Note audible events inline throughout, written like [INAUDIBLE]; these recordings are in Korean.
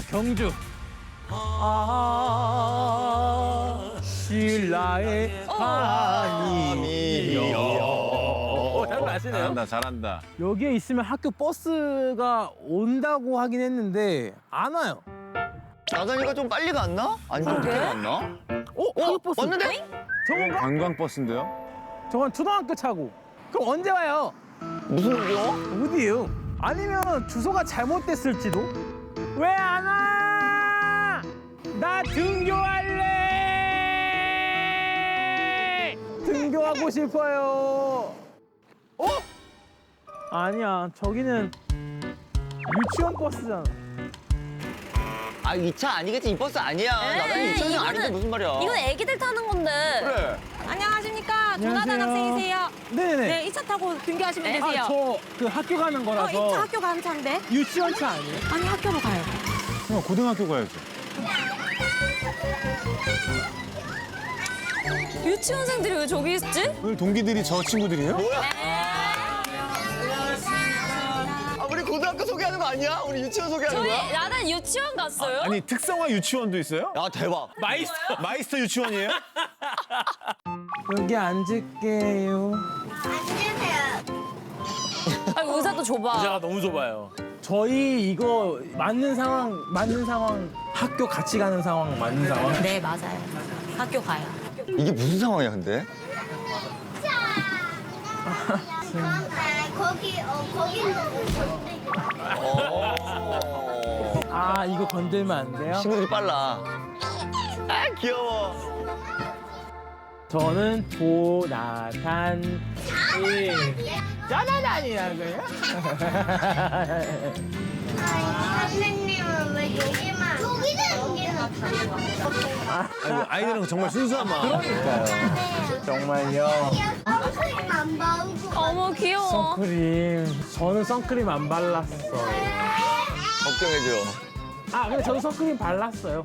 경주입니다. 경주. 아, 신라의 아니요. 오, 잘. 잘한다, 잘한다. 여기에 있으면 학교 버스가 온다고 하긴 했는데 안 와요. 나단이가 좀 빨리 갔나? 아니 좀 늦게 갔나? 어? 학교 버스 왔는데? 저건가? 관광버스인데요? 저건 초등학교 차고. 그럼 언제 와요? 무슨 일이야? 어디에요? 아니면 주소가 잘못됐을지도? 왜 안 와? 나 등교할래! 등교하고 싶어요. 어? 아니야, 저기는 유치원 버스잖아. 아 이 차 아니겠지 이 버스 아니야. 나단이 유치원생 이거는- 아닌데 무슨 말이야? 이건 애기들 타는 건데. 그래. 조나단 안녕하세요. 학생이세요. 네네. 네, 이 차 타고 등교하시면 되세요. 아, 저 그 학교 가는 어, 거라서 이 차 학교 가는 차인데. 유치원 차 아니에요? 아니, 학교로 가요. 형, 고등학교 가야죠. 유치원생들이 왜 저기 있지? 오늘 동기들이 저 친구들이에요? 뭐야? 아 우리 고등학교 소개하는 거 아니야? 우리 유치원 소개하는 저희 거야? 나는 유치원 갔어요. 아니, 특성화 유치원도 있어요? 야 대박. 마이스터. 마이스터 유치원이에요? [LAUGHS] 여기 앉을게요. 아, 의자도 좁아. 의자가 너무 좁아요. 저희 이거 맞는 상황, 맞는 상황, 학교 같이 가는 상황 맞는 상황? 네, 맞아요. 학교 가요. 이게 무슨 상황이야 근데? 거기 어 거기는 아 이거 건들면 안 돼요? 친구들이 빨라. 아 귀여워. 저는 조나단 이 짜나단이라는 거예요? 선생님은 왜 여기만 여기는 여기는 아니, 아이들은 정말 순수한 마음. 그러니까요. 정말요. 선생님 안 봐오고 어머 귀여워. 선크림. 저는 선크림 안 발랐어요. 걱정해줘. 아 근데 저도 선크림 발랐어요.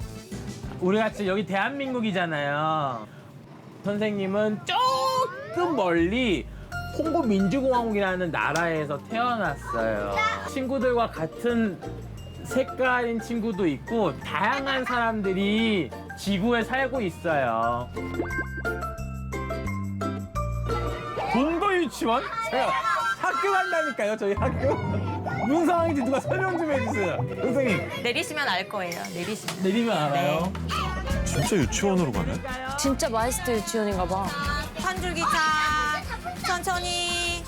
우리 같이 여기 대한민국이잖아요. 선생님은 조금 멀리 홍보 민주공화국이라는 나라에서 태어났어요. 친구들과 같은 색깔인 친구도 있고 다양한 사람들이 지구에 살고 있어요. 동도 유치원? 제가 학교 간다니까요, 저희 학교. 무슨 상황인지 누가 설명 좀 해주세요. 선생님, 내리시면 알 거예요. 내리시면. 내리면 알아요. 진짜 유치원으로 가네? 진짜 마이스터 유치원인가 봐. 한 줄기 차. 천천히.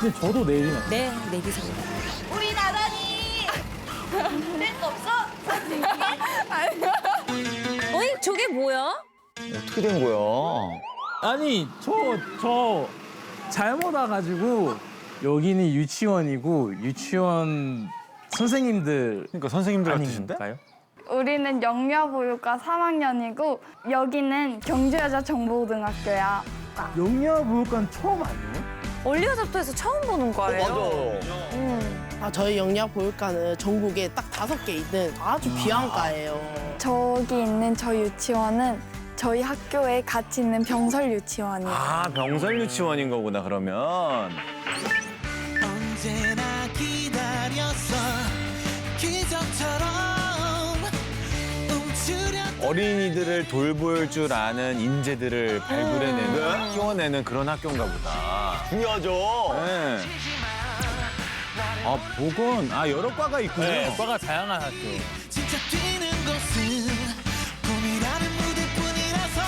근데 저도 내리면. 네, 내리세요. 우리 나단이 낼거 없어? 어이 저게 뭐야? 어떻게 된 거야? 아니, 저, 저 잘못 와가지고 여기는 유치원이고 유치원 선생님들 그러니까 선생님들 같으신데? 아닌가요? 우리는 영유아보육과 3학년이고 여기는 경주여자정보고등학교야. 영유아보육관 처음 아니에요? 올리어잡터에서 처음 보는 어, 거예요. 맞아. 아, 저희 영양보육과는 전국에 딱 다섯 개 있는 아주 귀한 과예요. 저기 있는 저 유치원은 저희 학교에 같이 있는 병설 유치원이에요. 아, 병설 유치원인 거구나, 그러면. 어린이들을 돌볼 줄 아는 인재들을 발굴해내는, 키워내는 그런 학교인가 보다. 중요하죠. 네. 아, 보건. 아, 여러 과가 있군요. 네, 과가 다양한 학교. 진짜 뛰는 것은 꿈이라는 무대뿐이라서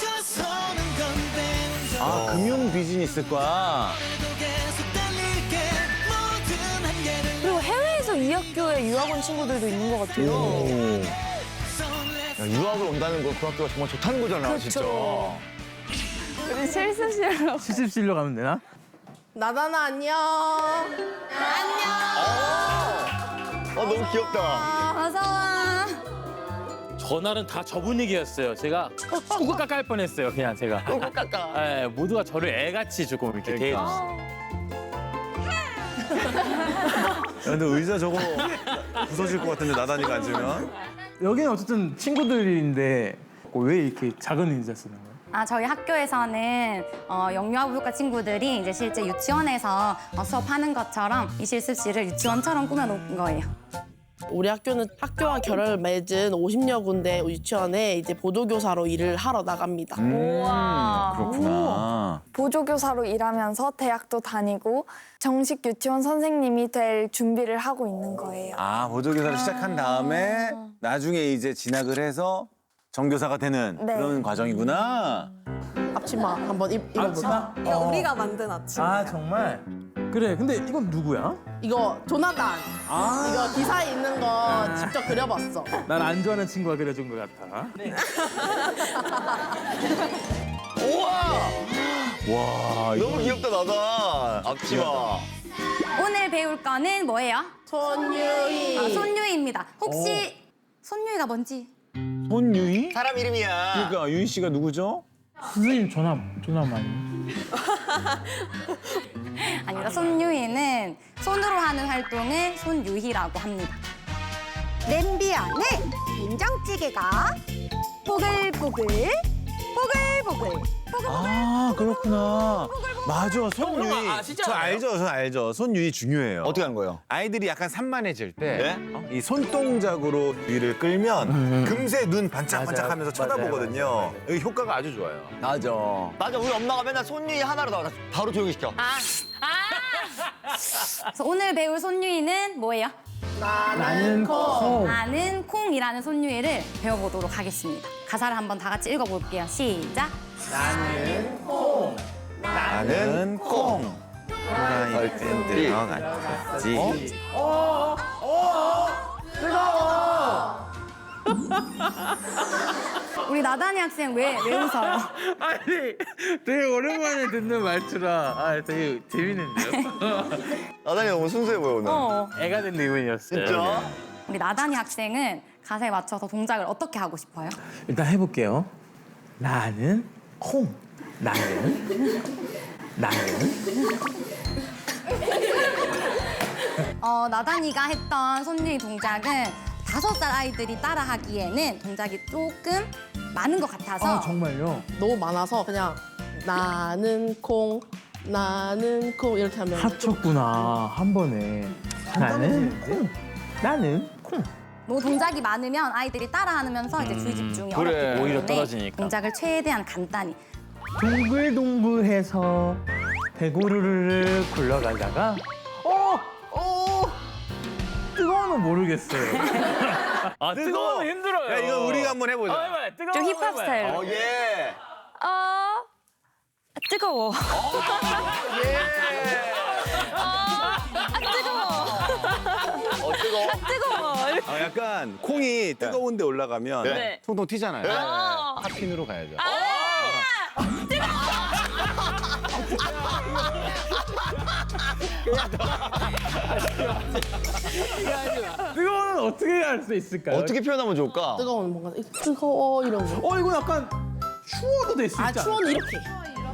서서는 건데 아, 금융 비즈니스과. 도 계속 달릴게 모든 한계를 그리고 해외에서 이 학교에 유학 온 친구들도 있는 것 같아요. 오. 야, 유학을 온다는 거그 학교가 정말 좋다는 거잖아 진짜. 우리 실습실로 실습실로 가면 되나? 나다나 안녕. 어 너무 귀엽다. 어서 와. 전날은 다저 분위기였어요. 제가 깎아 할 뻔했어요, 그냥 제가. 꼭 깎아. [LAUGHS] 네, 모두가 저를 애같이 조금 이렇게 대해주셨어요. 근데 의자 저거 부서질 것 같은데, 나단이가 앉으면. 여기는 어쨌든 친구들인데 왜 이렇게 작은 의자 쓰는 거예요? 아, 저희 학교에서는 어, 영유아보육과 친구들이 이제 실제 유치원에서 어, 수업하는 것처럼 이 실습실을 유치원처럼 꾸며놓은 거예요. 우리 학교는 학교와 결을 맺은 50여 군데 유치원에 이제 보조교사로 일을 하러 나갑니다. 음, 그렇구나. 보조교사로 일하면서 대학도 다니고 정식 유치원 선생님이 될 준비를 하고 있는 거예요. 아, 보조교사를 시작한 다음에 나중에 이제 진학을 해서 정교사가 되는 네. 그런 과정이구나. 앞치마 한번 입, 입어볼까? 이거 우리가 만든 앞치. 아 정말. 그래. 근데 이건 누구야? 이거 조나단. 아. 이거 기사에 있는 거 직접 그려봤어. 난 안 좋아하는 친구가 그려준 것 같아. [LAUGHS] 와, 너무 귀엽다 나다. 앞치마. 오늘 배울 거는 뭐예요? 손유희. 아, 손유희입니다. 혹시 손유희가 뭔지? 손유희? 사람 이름이야. 그러니까 유희 씨가 누구죠? 선생님 전화 전화 많이. [LAUGHS] 아닙니다. 손유희는 손으로 하는 활동을 손유희라고 합니다. 냄비 안에 된장찌개가 뽀글뽀글 뽀글뽀글 아, 그렇구나. 맞아, 손유희. 아, 진짜 저 알아요? 알죠, 저 알죠. 손유희 중요해요. 어떻게 하는 거예요? 아이들이 약간 산만해질 때 네? 이 손동작으로 유희를 끌면 금세 눈 반짝반짝하면서 맞아요. 쳐다보거든요. 이 효과가 아주 좋아요. 맞아. 맞아. 우리 엄마가 맨날 손유희 하나로 나와 바로 조용히 시켜. 그래서 오늘 배울 손유희는 뭐예요? 나는 콩. 나는 콩이라는 손유희를 배워보도록 하겠습니다. 가사를 한번 다 같이 읽어볼게요. 시작. 나는 콩. 후라이 팬 들어갔지. 우리 나단이 학생 왜, 왜 웃어요? [LAUGHS] 아니 되게 오랜만에 듣는 말투라 아 되게 재밌는데요? [LAUGHS] 나단이 너무 순수해 보여 오늘. 어. 애가 된 기분이었어요. 진짜? 우리 나단이 학생은 가사에 맞춰서 동작을 어떻게 하고 싶어요? 일단 해볼게요. 나는 콩. 나는 나는 어, 나단이가 했던 손유희 동작은 다섯 살 아이들이 따라하기에는 동작이 조금 많은 것 같아서 아 정말요? 너무 많아서 그냥 나는 콩, 나는 콩 이렇게 하면 합쳤구나 한 번에. 나는 콩. 나는 콩. 뭐 동작이 많으면 아이들이 따라하면서 이제 주의 집중이 그래. 어렵기 때문에 오히려 떨어지니까. 동작을 최대한 간단히 동글동글해서 배구르르르 굴러가다가 어! 어! 뜨거워는 모르겠어요. [LAUGHS] 아 뜨거워는 힘들어요. 야, 이거 우리가 한번 해보자. 아, 해봐요. 뜨거워. 좀 힙합 스타일. 어 예. 어 뜨거워. 어 아, 약간 콩이 뜨거운데 올라가면 네. 통통 튀잖아요. 네. 핫핀으로 가야죠. [LAUGHS] 뜨거워는 어떻게 할 수 있을까요? 어떻게 표현하면 좋을까? 뜨거운 뭔가 뜨거워 이런 거. 어 이거 약간 추워도 될 수 있지 아 않아요? 추워는 이렇게.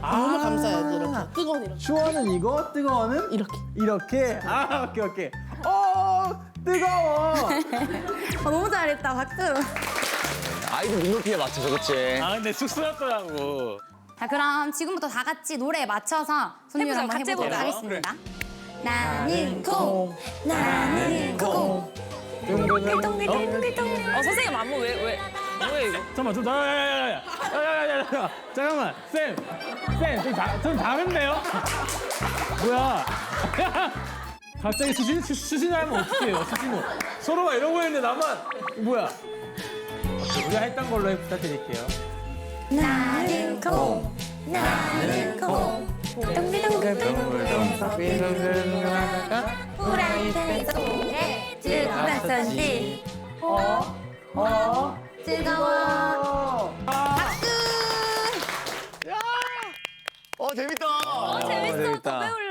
눈을 감싸야지 이렇게. 뜨거운 이렇게. 추워는 이거, 뜨거워는 이렇게. 이렇게. 아 오케이 오케이. 어 뜨거워. 어, [LAUGHS] 너무 잘했다 박수 아이들 눈높이에 맞춰서 그치? 아 근데 쑥스럽더라고. 자 그럼 지금부터 다 같이 노래에 맞춰서 손님 해보자, 한번 같이 해보도록 해보자. 하겠습니다 나는 콩 나는 콩 어 선생님 안무 왜 왜 뭐야 이거? 잠깐만 좀 야야 야 야 야. 야 야 야 야. 잠깐만 쌤. 쌤 좀 다른데요? 뭐야? [LAUGHS] 갑자기 수신 수- 수신하면 어떡해요? 수신호. 서로가 이러고 있는데 나만 뭐야? 우리가 했던 걸로 해- 부탁드릴게요. 나는 콩 나는 콩 후라이팬 속에 뜨거웠었지 어? 뜨거워 박수 어 재밌다. 재밌어. 재밌다. 더 배울래.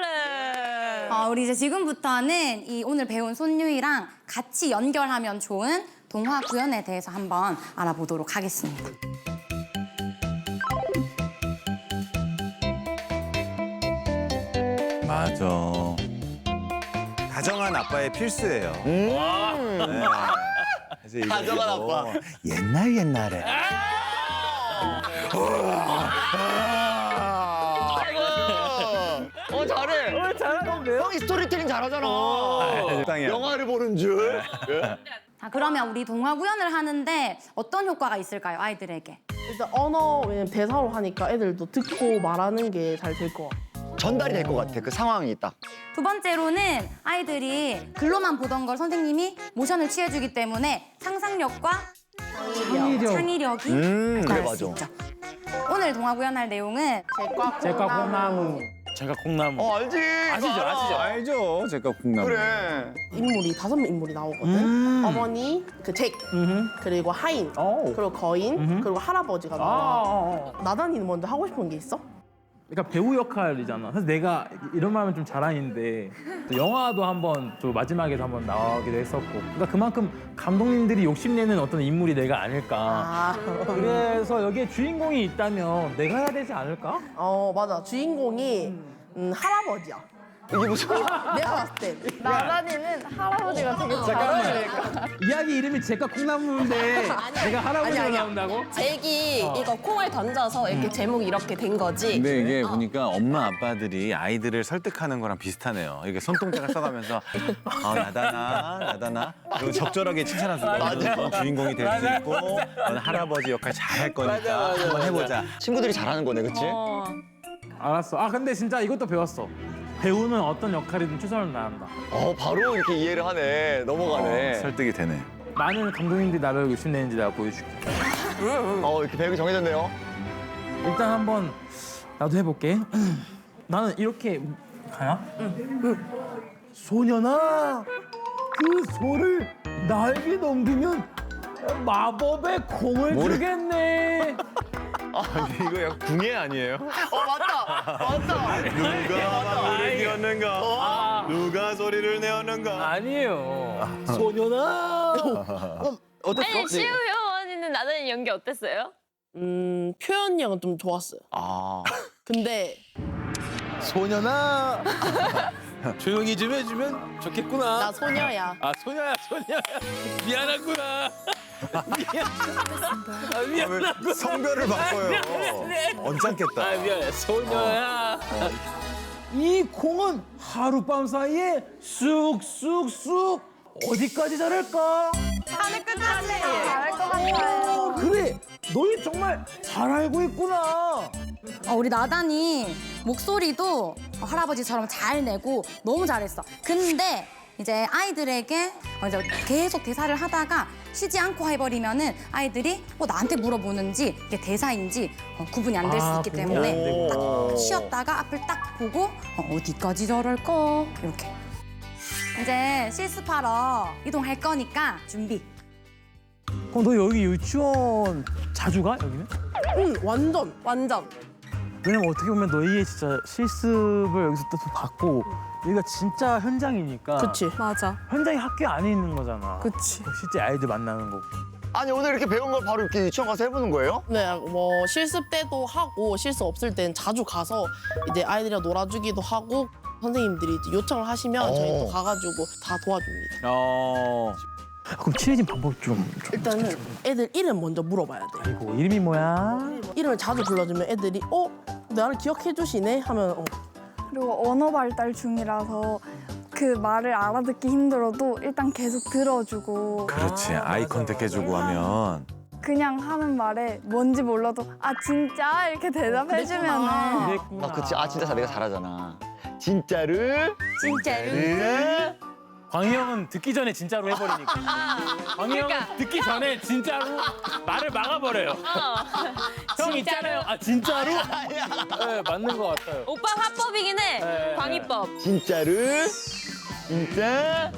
어, 우리 이제 지금부터는 이 오늘 배운 손유이랑 같이 연결하면 좋은 동화 구연에 대해서 한번 알아보도록 하겠습니다. 맞아. 다정한 아빠의 필수예요. 네. 그래서 이거 다정한 아빠. 옛날 옛날에. 어잘 형이 스토리텔링 잘하잖아. 땅이야. 영화를 보는 줄. [LAUGHS] 자, 그러면 우리 동화 구연을 하는데 어떤 효과가 있을까요, 아이들에게? 일단 언어 왜냐면 대사로 하니까 애들도 듣고 말하는 게 잘 될 것 같아. 전달이 될 것 같아. 그 상황이 딱. 두 번째로는 아이들이 글로만 보던 걸 선생님이 모션을 취해주기 때문에 상상력과 창의력. 창의력이 음, 그래 발달할 수 맞아. 있죠. 오늘 동화 구연할 내용은 제과 콩나무. 제가 콩나무. 어 알지. 아시죠, 알아. 아시죠? 알죠. 제가 콩나무. 그래. 인물이 다섯 명 인물이 나오거든. 음. 어머니, 그 잭, 음흠. 그리고 하인, 오. 그리고 거인, 음흠. 그리고 할아버지가 아, 나와. 아, 아. 나단이는 먼저 하고 싶은 게 있어? 그러니까 배우 역할이잖아. 사실 내가 이런 말 하면 좀 자랑인데 또 영화도 한번 또 마지막에도 한번 나오기도 했었고. 그러니까 그만큼 감독님들이 욕심내는 어떤 인물이 내가 아닐까. 아, 그래서 여기에 주인공이 있다면 내가 해야 되지 않을까? 어 맞아. 주인공이 음, 할아버지야. 이게 무슨 내가 봤을 때. 나단이는 할아버지가 되게 잠깐만. 이야기 이름이 제과 콩나무인데 내가 할아버지로 나온다고? 잭이 이거 콩을 던져서 이렇게 제목이 이렇게 된 거지. 근데 이게 보니까 엄마 아빠들이 아이들을 설득하는 거랑 비슷하네요. 이게 손동작을 써가면서 아 나다나 나다나 그리고 적절하게 칭찬하는 거야. 넌 주인공이 될 수 있고 넌 할아버지 역할 잘 할 거니까 한번 해보자. 친구들이 잘하는 거네, 그치? 어. 알았어. 아 근데 진짜 이것도 배웠어. 배우는 어떤 역할이든 최선을 다한다. 어 바로 이렇게 이해를 하네. 넘어가네. 설득이 되네. 많은 감독님들이 나를 욕심내는지 내가 보여줄게. 어 이렇게 배역이 정해졌네요. 일단 한번 나도 해볼게. 나는 이렇게 가나? 소년아, 그 소를 나에게 넘기면 마법의 공을? 주겠네. 아니 이거 약간 궁예 아니에요? 어 맞다, 맞다. 누가 소리를 내었는가? 누가 소리를 내었는가? 아니에요. 소년아. 아니 시우 형 언니는 나단이 연기 어땠어요? 음 표현력은 좀 좋았어요. 아 근데 소년아. [LAUGHS] 조용히 좀 해주면 좋겠구나. 나 소녀야. 아 소녀야 소녀야. 미안하구나. 미안. 아, 미안하구나. 성별을 바꿔요. 언짢겠다. 아 미안해 소녀야 이 공은 하룻밤 사이에 쑥쑥쑥 어디까지 자랄까 하늘 끝까지 잘할 것 같아요. 어, 그래 너희 정말 잘 알고 있구나 어, 우리 나단이 목소리도 할아버지처럼 잘 내고 너무 잘했어. 근데 이제 아이들에게 어, 이제 계속 대사를 하다가 쉬지 않고 해버리면은 아이들이 어, 나한테 물어보는지 이게 대사인지 어, 구분이 안 될 수 아, 있기 구분이 때문에 되고. 딱 쉬었다가 앞을 딱 보고 어, 어디까지 저럴까 이렇게. 이제 실습하러 이동할 거니까 준비. 그럼 너 여기 유치원 자주 가 여기는? 응 완전. 완전. 왜냐면 어떻게 보면 너희의 진짜 실습을 여기서 또 받고 여기가 진짜 현장이니까 그치. 맞아. 현장이 학교 안에 있는 거잖아 그치. 실제 아이들 만나는 거고 아니 오늘 이렇게 배운 걸 바로 이렇게 유치원 가서 해보는 거예요? 네, 뭐 실습 때도 하고 실습 없을 때는 자주 가서 이제 아이들이랑 놀아주기도 하고 선생님들이 이제 요청을 하시면 저희 또 어. 가가지고 다 도와줍니다. 어. 아, 그럼 친해진 방법 좀, 좀 일단은 애들 이름 먼저 물어봐야 돼. 아이고 이름이 뭐야? 이름을 자주 불러주면 애들이 어 나를 기억해 주시네 하면 어. 그리고 언어 발달 중이라서 그 말을 알아듣기 힘들어도 일단 계속 들어주고. 그렇지. 아이 컨택 해주고 하면. 그냥 하는 말에 뭔지 몰라도 아 진짜? 이렇게 대답해주면은. 그랬구나. 아 그치. 아 진짜 내가 잘하잖아. 진짜를? 진짜로. 를 광희 형은 듣기 전에 진짜로 해버리니까. 광희 형은 듣기 전에 진짜로 말을 막아버려요. [LAUGHS] 형 있잖아요. 아 진짜로? 네 맞는 것 같아요. 오빠 화법이긴 해. 네. 광희법. 진짜를 진짜